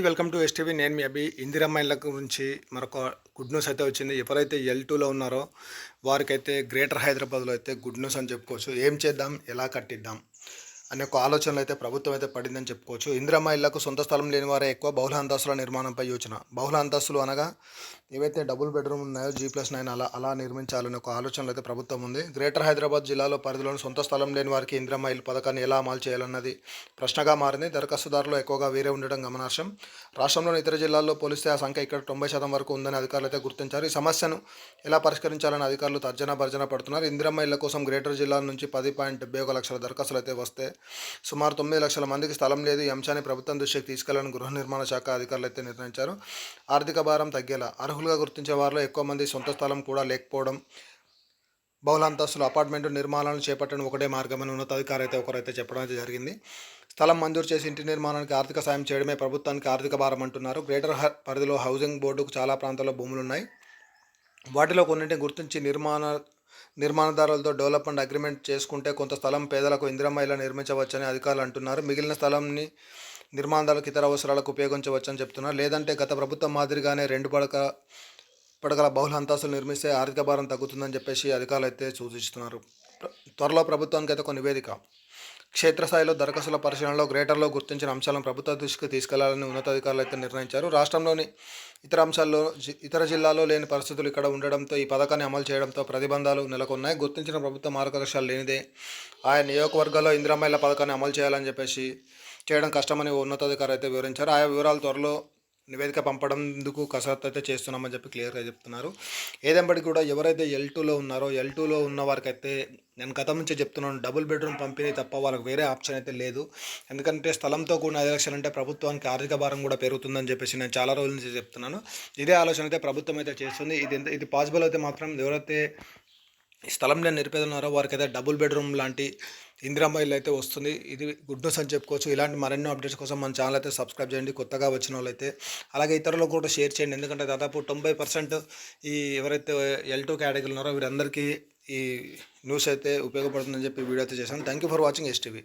Welcome to STV నేను మీ అభి. ఇందిరమ్మ ఇళ్ళ గురించి మరొక గుడ్ న్యూస్ అయితే వచ్చింది. ఎవరైతే ఎల్ టూలో ఉన్నారో వారికైతే గ్రేటర్ హైదరాబాద్లో అయితే గుడ్ న్యూస్ అని చెప్పుకోవచ్చు. ఏం చేద్దాం? ఎలా కట్టిద్దాం? అనే ఒక ఆలోచనలు అయితే ప్రభుత్వం అయితే పడిందని చెప్పుకోవచ్చు. ఇందిరమ్మ ఇళ్ళకు సొంత స్థలం లేని వారే ఎక్కువ బహుళ అంతస్తుల నిర్మాణంపై యోచన. బహుళ అంతస్తులు అనగా ఏవైతే డబుల్ బెడ్రూమ్ ఉన్నాయో జీ ప్లస్ నైన్ అలా అలా నిర్మించాలనే ఒక ఆలోచనలు అయితే ప్రభుత్వం ఉంది. గ్రేటర్ హైదరాబాద్ జిల్లాలో పరిధిలోని సొంత స్థలం లేని వారికి ఇందిరమ్మ ఇల్లు పథకాన్ని ఎలా అమలు చేయాలన్నది ప్రశ్నగా మారింది. దరఖాస్తుదారులు ఎక్కువగా వేరే ఉండడం గమనార్హం. రాష్ట్రంలోని ఇతర జిల్లాల్లో పోలిస్తే ఆ సంఖ్య ఇక్కడ తొంభై శాతం వరకు ఉందని అధికారులు అయితే గుర్తించారు. ఈ సమస్యను ఎలా పరిష్కరించాలని అధికారులు తర్జన భర్జన పడుతున్నారు. ఇందిరమ్మ ఇళ్ళ కోసం గ్రేటర్ జిల్లా నుంచి పది పాయింట్ డెబ్బై ఒక లక్షల దరఖాస్తులు అయితే వస్తే సుమారు తొమ్మిది లక్షల మందికి స్థలం లేదు. ఈ అంశాన్ని ప్రభుత్వం దృష్టికి తీసుకెళ్ళాలని గృహ నిర్మాణ శాఖ అధికారులు అయితే నిర్ణయించారు. ఆర్థిక భారం తగ్గేలా అర్హులుగా గుర్తించే వారిలో ఎక్కువ మంది సొంత స్థలం కూడా లేకపోవడం బహుళాంతస్తులు అపార్ట్మెంట్ నిర్మాణాలను చేపట్టడం ఒకటే మార్గమని ఉన్నతాధికారి అయితే ఒకరైతే చెప్పడం అయితే జరిగింది. స్థలం మంజూరు చేసి ఇంటి నిర్మాణానికి ఆర్థిక సాయం చేయడమే ప్రభుత్వానికి ఆర్థిక భారం అంటున్నారు. గ్రేటర్ హ- పరిధిలో హౌసింగ్ బోర్డుకు చాలా ప్రాంతాల్లో భూములు ఉన్నాయి వాటిలో కొన్నింటిని గుర్తించి నిర్మాణ నిర్మాణదారులతో డెవలప్మెంట్ అగ్రిమెంట్ చేసుకుంటే కొంత స్థలం పేదలకు ఇందిరమ్మ ఇలా నిర్మించవచ్చని అధికారులు అంటున్నారు. మిగిలిన స్థలంని నిర్మాణదారులకు ఇతర అవసరాలకు ఉపయోగించవచ్చని చెప్తున్నారు. లేదంటే గత ప్రభుత్వం మాదిరిగానే రెండు పడక పడగల బహుళ అంతస్తులు నిర్మిస్తే ఆర్థిక భారం తగ్గుతుందని చెప్పేసి అధికారులు అయితే సూచిస్తున్నారు. త్వరలో ప్రభుత్వానికి అయితే ఒక నివేదిక క్షేత్రస్థాయిలో దరఖాస్తుల పరిశీలనలో గ్రేటర్లో గుర్తించిన అంశాలను ప్రభుత్వ దృష్టికి తీసుకెళ్ళాలని ఉన్నతాధికారులు అయితే నిర్ణయించారు. రాష్ట్రంలోని ఇతర అంశాల్లో ఇతర జిల్లాలో లేని పరిస్థితులు ఇక్కడ ఉండడంతో ఈ పథకాన్ని అమలు చేయడంతో ప్రతిబంధాలు నెలకొన్నాయి. గుర్తించిన ప్రభుత్వ మార్గదర్శకాలు లేనిదే ఆయా నియోజకవర్గాల్లో ఇందిరామైల పథకాన్ని అమలు చేయాలని చెప్పేసి చేయడం కష్టమని ఉన్నతాధికారులు అయితే వివరించారు. ఆయా వివరాలు త్వరలో నివేదిక పంపడందుకు కసరత్తు అయితే చేస్తున్నామని చెప్పి క్లియర్గా చెప్తున్నారు. ఏదంబడి కూడా ఎవరైతే ఎల్ టూలో ఉన్నారో ఎల్ టూలో ఉన్న వారికైతే నేను గతం నుంచే చెప్తున్నాను డబుల్ బెడ్రూమ్ పంపిణీ తప్ప వాళ్ళకి వేరే ఆప్షన్ అయితే లేదు. ఎందుకంటే స్థలంతో కూడిన ఐదు లక్షలు అంటే ప్రభుత్వానికి ఆర్థిక భారం కూడా పెరుగుతుందని చెప్పేసి నేను చాలా రోజుల నుంచి చెప్తున్నాను. ఇదే ఆలోచన అయితే ప్రభుత్వం అయితే చేస్తుంది. ఇది ఎంత ఇది పాసిబుల్ అయితే మాత్రం ఎవరైతే ఈ స్థలం నిరుపేదలు ఉన్నారో వారికి అయితే డబుల్ బెడ్రూమ్ లాంటి ఇందిరామైల్ అయితే వస్తుంది. ఇది గుడ్ న్యూస్ అని చెప్పుకోవచ్చు. ఇలాంటి మరెన్నో అప్డేట్స్ కోసం మన ఛానల్ అయితే సబ్స్క్రైబ్ చేయండి. కొత్తగా వచ్చిన వాళ్ళైతే అలాగే ఇతరులకు కూడా షేర్ చేయండి. ఎందుకంటే దాదాపు తొంభై పర్సెంట్ ఈ ఎవరైతే ఎల్ టూ కేటగిరీ ఉన్నారో వీరందరికీ ఈ న్యూస్ అయితే ఉపయోగపడుతుందని చెప్పి వీడియో అయితే చేశాను. Thank you for watching STV